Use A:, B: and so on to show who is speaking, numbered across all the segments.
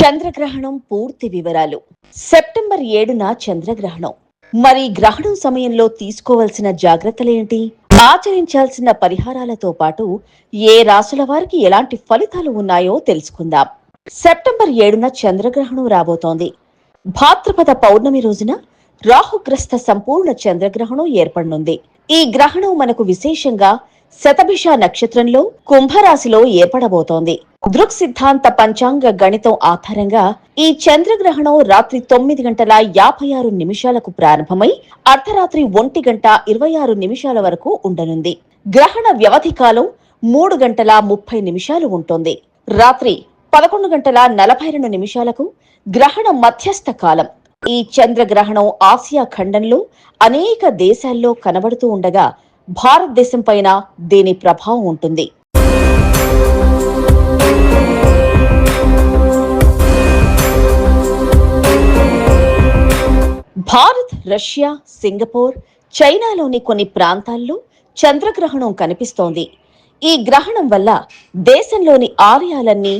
A: చంద్రగ్రహణం పూర్తి వివరాలు. సెప్టెంబర్ ఏడున చంద్రగ్రహణం. మరి గ్రహణం సమయంలో తీసుకోవలసిన జాగ్రత్తలేంటి? ఆచరించాల్సిన పరిహారాలతో పాటు ఏ రాసుల వారికి ఎలాంటి ఫలితాలు ఉన్నాయో తెలుసుకుందాం. సెప్టెంబర్ ఏడున చంద్రగ్రహణం రాబోతోంది. భాద్రపద పౌర్ణమి రోజున రాహుగ్రస్త సంపూర్ణ చంద్రగ్రహణం ఏర్పడనుంది. ఈ గ్రహణం మనకు విశేషంగా శతభిష నక్షత్రంలో కుంభరాశిలో ఏర్పడబోతోంది. దృక్ సిద్ధాంత పంచాంగ గణితం ఆధారంగా ఈ చంద్రగ్రహణం రాత్రి తొమ్మిది గంటల యాభై ఆరు నిమిషాలకు ప్రారంభమై అర్ధరాత్రి ఒంటి గంట ఇరవై ఆరు నిమిషాల వరకు ఉండనుంది. గ్రహణ వ్యవధి కాలం మూడు గంటల ముప్పై నిమిషాలు ఉంటుంది. రాత్రి పదకొండు గంటల నలభై రెండు నిమిషాలకు గ్రహణ మధ్యస్థ కాలం. ఈ చంద్రగ్రహణం ఆసియా ఖండంలో అనేక దేశాల్లో కనబడుతూ ఉండగా భారతదేశం పైన దీని ప్రభావం ఉంటుంది. భారత్ రష్యా సింగపూర్ చైనాలోని కొన్ని ప్రాంతాల్లో చంద్రగ్రహణం కనిపిస్తోంది. ఈ గ్రహణం వల్ల దేశంలోని ఆలయాలన్నీ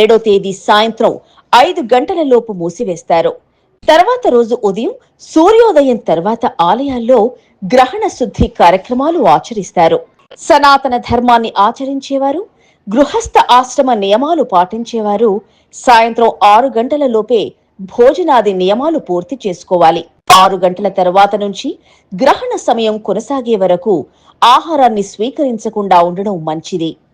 A: ఏడో తేదీ సాయంత్రం ఐదు గంటల లోపు మూసివేస్తారు. తర్వాత రోజు ఉదయం సూర్యోదయం తర్వాత ఆలయాల్లో గ్రహణ శుద్ధి కార్యక్రమాలు ఆచరిస్తారు. సనాతన ధర్మాన్ని ఆచరించేవారు గృహస్థ ఆశ్రమ నియమాలు పాటించేవారు సాయంత్రం ఆరు గంటల లోపే భోజనాది నియమాలు పూర్తి చేసుకోవాలి. ఆరు గంటల తర్వాత నుంచి గ్రహణ సమయం కొనసాగే వరకు ఆహారాన్ని స్వీకరించకుండా ఉండడం మంచిది.